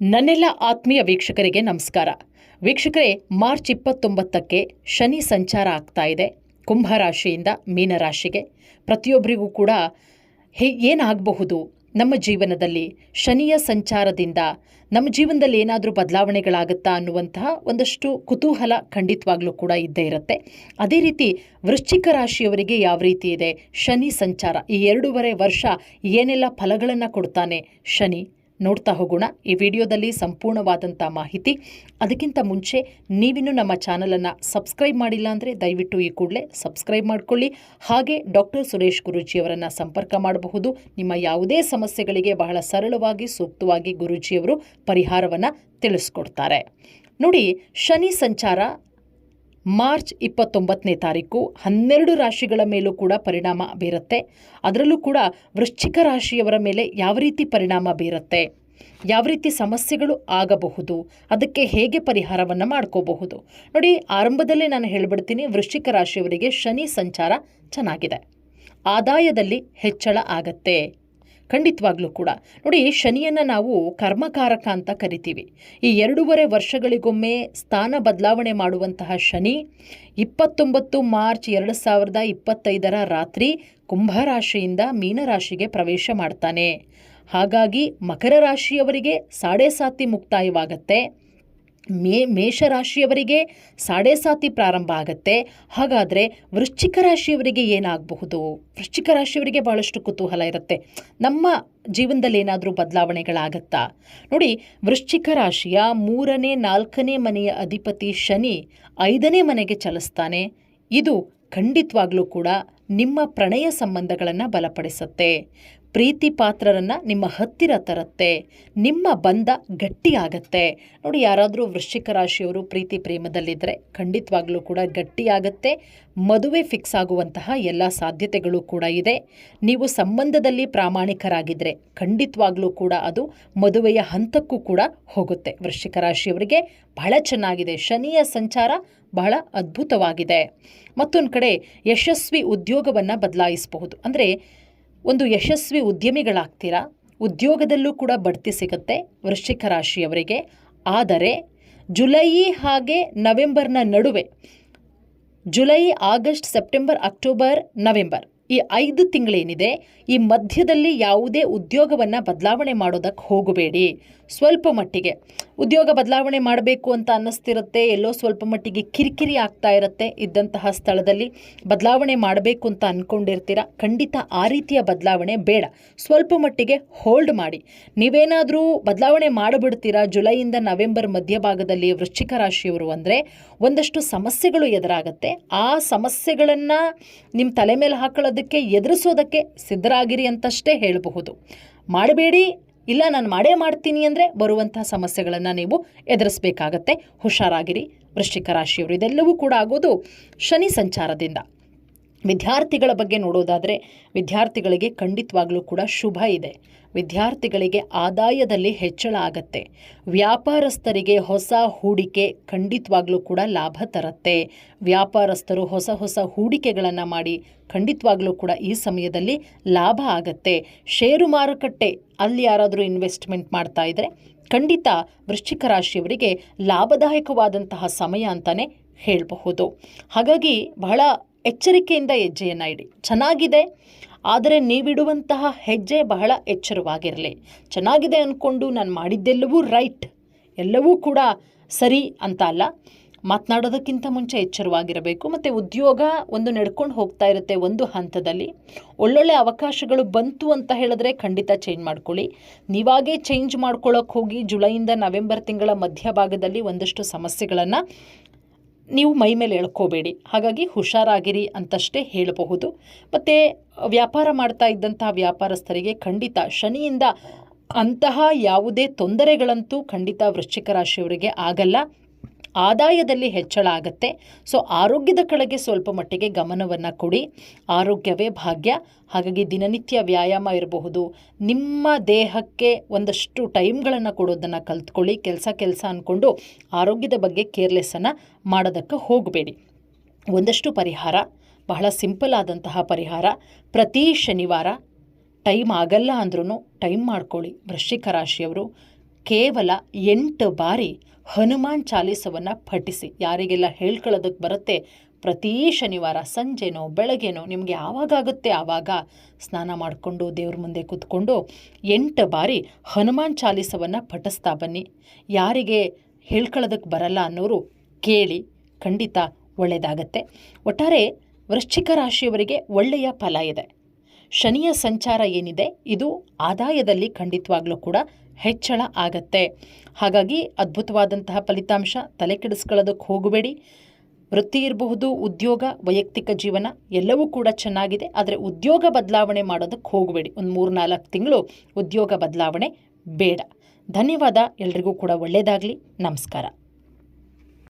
ನನ್ನೆಲ್ಲ ಆತ್ಮೀಯ ವೀಕ್ಷಕರಿಗೆ ನಮಸ್ಕಾರ. ವೀಕ್ಷಕರೇ, ಮಾರ್ಚ್ ಇಪ್ಪತ್ತೊಂಬತ್ತಕ್ಕೆ ಶನಿ ಸಂಚಾರ ಆಗ್ತಾ ಇದೆ. ಕುಂಭರಾಶಿಯಿಂದ ಮೀನರಾಶಿಗೆ ಪ್ರತಿಯೊಬ್ಬರಿಗೂ ಕೂಡ ಹೇ, ಏನಾಗಬಹುದು? ನಮ್ಮ ಜೀವನದಲ್ಲಿ ಶನಿಯ ಸಂಚಾರದಿಂದ ನಮ್ಮ ಜೀವನದಲ್ಲಿ ಏನಾದರೂ ಬದಲಾವಣೆಗಳಾಗುತ್ತಾ ಅನ್ನುವಂತಹ ಒಂದಷ್ಟು ಕುತೂಹಲ ಖಂಡಿತವಾಗ್ಲೂ ಕೂಡ ಇದ್ದೇ ಇರುತ್ತೆ. ಅದೇ ರೀತಿ ವೃಶ್ಚಿಕ ರಾಶಿಯವರಿಗೆ ಯಾವ ರೀತಿ ಇದೆ? ಶನಿ ಸಂಚಾರ. ಈ ಎರಡೂವರೆ ವರ್ಷ ಏನೆಲ್ಲ ಫಲಗಳನ್ನು ಕೊಡ್ತಾನೆ ಶನಿ? ನೋಡ್ತಾ ಹೋಗೋಣ. ಈ ವಿಡಿಯೋದಲ್ಲಿ ಸಂಪೂರ್ಣವಾದಂಥ ಮಾಹಿತಿ. ಅದಕ್ಕಿಂತ ಮುಂಚೆ ನೀವಿನ್ನೂ ನಮ್ಮ ಚಾನಲನ್ನು ಸಬ್ಸ್ಕ್ರೈಬ್ ಮಾಡಿಲ್ಲ ಅಂದರೆ ದಯವಿಟ್ಟು ಈ ಕೂಡಲೇ ಸಬ್ಸ್ಕ್ರೈಬ್ ಮಾಡಿಕೊಳ್ಳಿ. ಹಾಗೆ ಡಾಕ್ಟರ್ ಸುರೇಶ್ ಗುರೂಜಿಯವರನ್ನು ಸಂಪರ್ಕ ಮಾಡಬಹುದು. ನಿಮ್ಮ ಯಾವುದೇ ಸಮಸ್ಯೆಗಳಿಗೆ ಬಹಳ ಸರಳವಾಗಿ, ಸೂಕ್ತವಾಗಿ ಗುರೂಜಿಯವರು ಪರಿಹಾರವನ್ನು ತಿಳಿಸ್ಕೊಡ್ತಾರೆ. ನೋಡಿ, ಶನಿ ಸಂಚಾರ ಮಾರ್ಚ್ ಇಪ್ಪತ್ತೊಂಬತ್ತನೇ ತಾರೀಕು ಹನ್ನೆರಡು ರಾಶಿಗಳ ಮೇಲೂ ಕೂಡ ಪರಿಣಾಮ ಬೀರುತ್ತೆ. ಅದರಲ್ಲೂ ಕೂಡ ವೃಶ್ಚಿಕ ರಾಶಿಯವರ ಮೇಲೆ ಯಾವ ರೀತಿ ಪರಿಣಾಮ ಬೀರುತ್ತೆ? ಯಾವ ರೀತಿ ಸಮಸ್ಯೆಗಳು ಆಗಬಹುದು? ಅದಕ್ಕೆ ಹೇಗೆ ಪರಿಹಾರವನ್ನು ಮಾಡ್ಕೋಬಹುದು? ನೋಡಿ, ಆರಂಭದಲ್ಲೇ ನಾನು ಹೇಳಿಬಿಡ್ತೀನಿ, ವೃಶ್ಚಿಕ ರಾಶಿಯವರಿಗೆ ಶನಿ ಸಂಚಾರ ಚೆನ್ನಾಗಿದೆ. ಆದಾಯದಲ್ಲಿ ಹೆಚ್ಚಳ ಆಗತ್ತೆ. ಖಂಡಿತವಾಗ್ಲೂ ಕೂಡ. ನೋಡಿ, ಶನಿಯನ್ನು ನಾವು ಕರ್ಮಕಾರಕ ಅಂತ ಕರಿತೀವಿ. ಈ ಎರಡೂವರೆ ವರ್ಷಗಳಿಗೊಮ್ಮೆ ಸ್ಥಾನ ಬದಲಾವಣೆ ಮಾಡುವಂತಹ ಶನಿ, ಇಪ್ಪತ್ತೊಂಬತ್ತು ಮಾರ್ಚ್ ಎರಡು ಸಾವಿರದ ಇಪ್ಪತ್ತೈದರ ರಾತ್ರಿ ಕುಂಭರಾಶಿಯಿಂದ ಮೀನರಾಶಿಗೆ ಪ್ರವೇಶ ಮಾಡ್ತಾನೆ. ಹಾಗಾಗಿ ಮಕರ ರಾಶಿಯವರಿಗೆ ಸಾಡೆ ಸಾತಿ ಮುಕ್ತಾಯವಾಗತ್ತೆ. ಮೇ, ಮೇಷರಾಶಿಯವರಿಗೆ ಸಾಡೆ ಸಾತಿ ಪ್ರಾರಂಭ ಆಗತ್ತೆ. ಹಾಗಾದರೆ ವೃಶ್ಚಿಕ ರಾಶಿಯವರಿಗೆ ಏನಾಗಬಹುದು? ವೃಶ್ಚಿಕ ರಾಶಿಯವರಿಗೆ ಭಾಳಷ್ಟು ಕುತೂಹಲ ಇರುತ್ತೆ. ನಮ್ಮ ಜೀವನದಲ್ಲಿ ಏನಾದರೂ ಬದಲಾವಣೆಗಳಾಗತ್ತಾ? ನೋಡಿ, ವೃಶ್ಚಿಕ ರಾಶಿಯ ಮೂರನೇ, ನಾಲ್ಕನೇ ಮನೆಯ ಅಧಿಪತಿ ಶನಿ ಐದನೇ ಮನೆಗೆ ಚಲಿಸ್ತಾನೆ. ಇದು ಖಂಡಿತವಾಗ್ಲೂ ಕೂಡ ನಿಮ್ಮ ಪ್ರಣಯ ಸಂಬಂಧಗಳನ್ನು ಬಲಪಡಿಸುತ್ತೆ. ಪ್ರೀತಿ ಪಾತ್ರರನ್ನು ನಿಮ್ಮ ಹತ್ತಿರ ತರುತ್ತೆ, ನಿಮ್ಮ ಬಂಧ ಗಟ್ಟಿಯಾಗತ್ತೆ. ನೋಡಿ, ಯಾರಾದರೂ ವೃಶ್ಚಿಕ ರಾಶಿಯವರು ಪ್ರೀತಿ ಪ್ರೇಮದಲ್ಲಿದ್ದರೆ ಖಂಡಿತವಾಗ್ಲೂ ಕೂಡ ಗಟ್ಟಿಯಾಗತ್ತೆ. ಮದುವೆ ಫಿಕ್ಸ್ ಆಗುವಂತಹ ಎಲ್ಲ ಸಾಧ್ಯತೆಗಳು ಕೂಡ ಇದೆ. ನೀವು ಸಂಬಂಧದಲ್ಲಿ ಪ್ರಾಮಾಣಿಕರಾಗಿದ್ದರೆ ಖಂಡಿತವಾಗ್ಲೂ ಕೂಡ ಅದು ಮದುವೆಯ ಹಂತಕ್ಕೂ ಕೂಡ ಹೋಗುತ್ತೆ. ವೃಶ್ಚಿಕ ರಾಶಿಯವರಿಗೆ ಬಹಳ ಚೆನ್ನಾಗಿದೆ. ಶನಿಯ ಸಂಚಾರ ಬಹಳ ಅದ್ಭುತವಾಗಿದೆ. ಮತ್ತೊಂದು ಕಡೆ ಯಶಸ್ವಿ ಉದ್ಯೋಗವನ್ನು ಬದಲಾಯಿಸಬಹುದು. ಅಂದರೆ ಒಂದು ಯಶಸ್ವಿ ಉದ್ಯಮಿಗಳಾಗ್ತೀರಾ? ಉದ್ಯೋಗದಲ್ಲೂ ಕೂಡ ಬಡ್ತಿ ಸಿಗುತ್ತೆ ವೃಶ್ಚಿಕ ರಾಶಿಯವರಿಗೆ. ಆದರೆ ಜುಲೈ ಹಾಗೆ ನವೆಂಬರ್ನ ನಡುವೆ, July, August, September, October, November ಈ ಐದು ತಿಂಗಳೇನಿದೆ, ಈ ಮಧ್ಯದಲ್ಲಿ ಯಾವುದೇ ಉದ್ಯೋಗವನ್ನು ಬದಲಾವಣೆ ಮಾಡೋದಕ್ಕೆ ಹೋಗಬೇಡಿ. ಸ್ವಲ್ಪ ಮಟ್ಟಿಗೆ. ಉದ್ಯೋಗ ಬದಲಾವಣೆ ಮಾಡಬೇಕು ಅಂತ ಅನ್ನಿಸ್ತಿರುತ್ತೆ, ಎಲ್ಲೋ ಸ್ವಲ್ಪ ಮಟ್ಟಿಗೆ ಕಿರಿಕಿರಿ ಆಗ್ತಾ ಇರುತ್ತೆ ಇದ್ದಂತಹ ಸ್ಥಳದಲ್ಲಿ. ಬದಲಾವಣೆ ಮಾಡಬೇಕು ಅಂತ ಅಂದ್ಕೊಂಡಿರ್ತೀರ ಖಂಡಿತ ಆ ರೀತಿಯ ಬದಲಾವಣೆ ಬೇಡ. ಸ್ವಲ್ಪ ಮಟ್ಟಿಗೆ ಹೋಲ್ಡ್ ಮಾಡಿ. ನೀವೇನಾದರೂ ಬದಲಾವಣೆ ಮಾಡಿಬಿಡ್ತೀರಾ? ಜುಲೈಯಿಂದ ನವೆಂಬರ್ ಮಧ್ಯಭಾಗದಲ್ಲಿ ವೃಶ್ಚಿಕ ರಾಶಿಯವರು ಅಂದರೆ ಒಂದಷ್ಟು ಸಮಸ್ಯೆಗಳು ಎದುರಾಗುತ್ತೆ. ಆ ಸಮಸ್ಯೆಗಳನ್ನು ನಿಮ್ಮ ತಲೆ ಮೇಲೆ ಹಾಕೊಳ್ಳೋದಕ್ಕೆ ಎದುರಿಸೋದಕ್ಕೆ ಸಿದ್ಧರಾಗಿರಿ ಅಂತಷ್ಟೇ ಹೇಳಬಹುದು. ಮಾಡಬೇಡಿ, ಇಲ್ಲ ನಾನು ಮಾಡೇ ಮಾಡ್ತೀನಿ ಅಂದರೆ ಬರುವಂತಹ ಸಮಸ್ಯೆಗಳನ್ನು ನೀವು ಎದುರಿಸಬೇಕಾಗತ್ತೆ. ಹುಷಾರಾಗಿರಿ. ವೃಶ್ಚಿಕ ರಾಶಿಯವರು ಇದೆಲ್ಲವೂ ಕೂಡ ಆಗೋದು ಶನಿ ಸಂಚಾರದಿಂದ. ವಿದ್ಯಾರ್ಥಿಗಳ ಬಗ್ಗೆ ನೋಡೋದಾದರೆ ವಿದ್ಯಾರ್ಥಿಗಳಿಗೆ ಖಂಡಿತವಾಗಲೂ ಕೂಡ ಶುಭ ಇದೆ. ವಿದ್ಯಾರ್ಥಿಗಳಿಗೆ ಆದಾಯದಲ್ಲಿ ಹೆಚ್ಚಳ ಆಗತ್ತೆ. ವ್ಯಾಪಾರಸ್ಥರಿಗೆ ಹೊಸ ಹೂಡಿಕೆ ಖಂಡಿತವಾಗ್ಲೂ ಕೂಡ ಲಾಭ ತರುತ್ತೆ. ವ್ಯಾಪಾರಸ್ಥರು ಹೊಸ ಹೊಸ ಹೂಡಿಕೆಗಳನ್ನು ಮಾಡಿ ಖಂಡಿತವಾಗ್ಲೂ ಕೂಡ ಈ ಸಮಯದಲ್ಲಿ ಲಾಭ ಆಗತ್ತೆ. ಷೇರು ಮಾರುಕಟ್ಟೆ ಅಲ್ಲಿ ಯಾರಾದರೂ ಇನ್ವೆಸ್ಟ್ಮೆಂಟ್ ಮಾಡ್ತಾ ಇದ್ದರೆ ಖಂಡಿತ ವೃಶ್ಚಿಕ ರಾಶಿಯವರಿಗೆ ಲಾಭದಾಯಕವಾದಂತಹ ಸಮಯ ಅಂತಲೇ ಹೇಳಬಹುದು. ಹಾಗಾಗಿ ಬಹಳ ಎಚ್ಚರಿಕೆಯಿಂದ ಹೆಜ್ಜೆಯನ್ನು ಇಡಿ. ಚೆನ್ನಾಗಿದೆ, ಆದರೆ ನೀವಿಡುವಂತಹ ಹೆಜ್ಜೆ ಬಹಳ ಎಚ್ಚರವಾಗಿರಲಿ. ಚೆನ್ನಾಗಿದೆ ಅಂದ್ಕೊಂಡು ನಾನು ಮಾಡಿದ್ದೆಲ್ಲವೂ ರೈಟ್. ಎಲ್ಲವೂ ಕೂಡ ಸರಿ ಅಂತ ಅಲ್ಲ. ಮಾತನಾಡೋದಕ್ಕಿಂತ ಮುಂಚೆ ಎಚ್ಚರವಾಗಿರಬೇಕು. ಮತ್ತು ಉದ್ಯೋಗ ಒಂದು ನಡ್ಕೊಂಡು ಹೋಗ್ತಾ ಇರುತ್ತೆ ಒಂದು ಹಂತದಲ್ಲಿ. ಒಳ್ಳೊಳ್ಳೆ ಅವಕಾಶಗಳು ಬಂತು ಅಂತ ಹೇಳಿದ್ರೆ ಖಂಡಿತ ಚೇಂಜ್ ಮಾಡ್ಕೊಳ್ಳಿ. ನೀವಾಗೇ ಚೇಂಜ್ ಮಾಡ್ಕೊಳ್ಳೋಕೆ ಹೋಗಿ ಜುಲೈಯಿಂದ ನವೆಂಬರ್ ತಿಂಗಳ ಮಧ್ಯಭಾಗದಲ್ಲಿ ಒಂದಷ್ಟು ಸಮಸ್ಯೆಗಳನ್ನು ನೀವು ಮೈ ಮೇಲೆ ಎಳ್ಕೋಬೇಡಿ. ಹಾಗಾಗಿ ಹುಷಾರಾಗಿರಿ ಅಂತಷ್ಟೇ ಹೇಳಬಹುದು. ಮತ್ತು ವ್ಯಾಪಾರ ಮಾಡ್ತಾ ಇದ್ದಂತಹ ವ್ಯಾಪಾರಸ್ಥರಿಗೆ ಖಂಡಿತ ಶನಿಯಿಂದ ಅಂತಹ ಯಾವುದೇ ತೊಂದರೆಗಳಂತೂ ಖಂಡಿತ ವೃಶ್ಚಿಕ ರಾಶಿಯವರಿಗೆ ಆಗಲ್ಲ. ಆದಾಯದಲ್ಲಿ ಹೆಚ್ಚಳ ಆಗುತ್ತೆ. ಸೊ ಆರೋಗ್ಯದ ಕಡೆಗೆ ಸ್ವಲ್ಪ ಮಟ್ಟಿಗೆ ಗಮನವನ್ನು ಕೊಡಿ. ಆರೋಗ್ಯವೇ ಭಾಗ್ಯ. ಹಾಗಾಗಿ ದಿನನಿತ್ಯ ವ್ಯಾಯಾಮ ಇರಬಹುದು. ನಿಮ್ಮ ದೇಹಕ್ಕೆ ಒಂದಷ್ಟು ಟೈಮ್ಗಳನ್ನು ಕೊಡೋದನ್ನು ಕಲ್ತ್ಕೊಳ್ಳಿ. ಕೆಲಸ ಕೆಲಸ ಅಂದ್ಕೊಂಡು ಆರೋಗ್ಯದ ಬಗ್ಗೆ ಕೇರ್ಲೆಸ್ಸನ್ನು ಮಾಡೋದಕ್ಕೆ ಹೋಗಬೇಡಿ. ಒಂದಷ್ಟು ಪರಿಹಾರ. ಬಹಳ ಸಿಂಪಲ್ ಆದಂತಹ ಪರಿಹಾರ. ಪ್ರತಿ ಶನಿವಾರ ಟೈಮ್ ಆಗಲ್ಲ ಅಂದ್ರೂ ಟೈಮ್ ಮಾಡ್ಕೊಳ್ಳಿ. ವೃಶ್ಚಿಕ ರಾಶಿಯವರು ಕೇವಲ ಎಂಟು ಬಾರಿ ಹನುಮಾನ್ ಚಾಲೀಸವನ್ನು ಪಠಿಸಿ. ಯಾರಿಗೆಲ್ಲ ಹೇಳ್ಕೊಳ್ಳೋದಕ್ಕೆ ಬರುತ್ತೆ? ಪ್ರತಿ ಶನಿವಾರ ಸಂಜೆನೋ, ಬೆಳಗ್ಗೆನೋ ನಿಮಗೆ ಯಾವಾಗಾಗುತ್ತೆ ಆವಾಗ? ಸ್ನಾನ ಮಾಡಿಕೊಂಡು ದೇವ್ರ ಮುಂದೆ ಕೂತ್ಕೊಂಡು ಎಂಟು ಬಾರಿ ಹನುಮಾನ್ ಚಾಲೀಸವನ್ನು ಪಠಿಸ್ತಾ ಬನ್ನಿ. ಯಾರಿಗೆ ಹೇಳ್ಕೊಳ್ಳೋದಕ್ಕೆ ಬರಲ್ಲ ಅನ್ನೋರು ಕೇಳಿ, ಖಂಡಿತ ಒಳ್ಳೆಯದಾಗತ್ತೆ ಒಟ್ಟಾರೆ ವೃಶ್ಚಿಕ ರಾಶಿಯವರಿಗೆ ಒಳ್ಳೆಯ ಫಲ ಇದೆ. ಶನಿಯ ಸಂಚಾರ ಏನಿದೆ, ಇದು ಆದಾಯದಲ್ಲಿ ಖಂಡಿತವಾಗ್ಲೂ ಕೂಡ ಹೆಚ್ಚಳ ಆಗತ್ತೆ. ಹಾಗಾಗಿ ಅದ್ಭುತವಾದಂತಹ ಫಲಿತಾಂಶ ತಲೆ ಕೆಡಿಸ್ಕೊಳ್ಳೋದಕ್ಕೆ ಹೋಗಬೇಡಿ. ವೃತ್ತಿ ಇರಬಹುದು, ಉದ್ಯೋಗ, ವೈಯಕ್ತಿಕ ಜೀವನ, ಎಲ್ಲವೂ ಕೂಡ ಚೆನ್ನಾಗಿದೆ. ಆದರೆ ಉದ್ಯೋಗ ಬದಲಾವಣೆ ಮಾಡೋದಕ್ಕೆ ಹೋಗಬೇಡಿ. ಒಂದು ಮೂರು ನಾಲ್ಕು ತಿಂಗಳು ಉದ್ಯೋಗ ಬದಲಾವಣೆ ಬೇಡ. ಧನ್ಯವಾದ. ಎಲ್ರಿಗೂ ಕೂಡ ಒಳ್ಳೆಯದಾಗಲಿ ನಮಸ್ಕಾರ.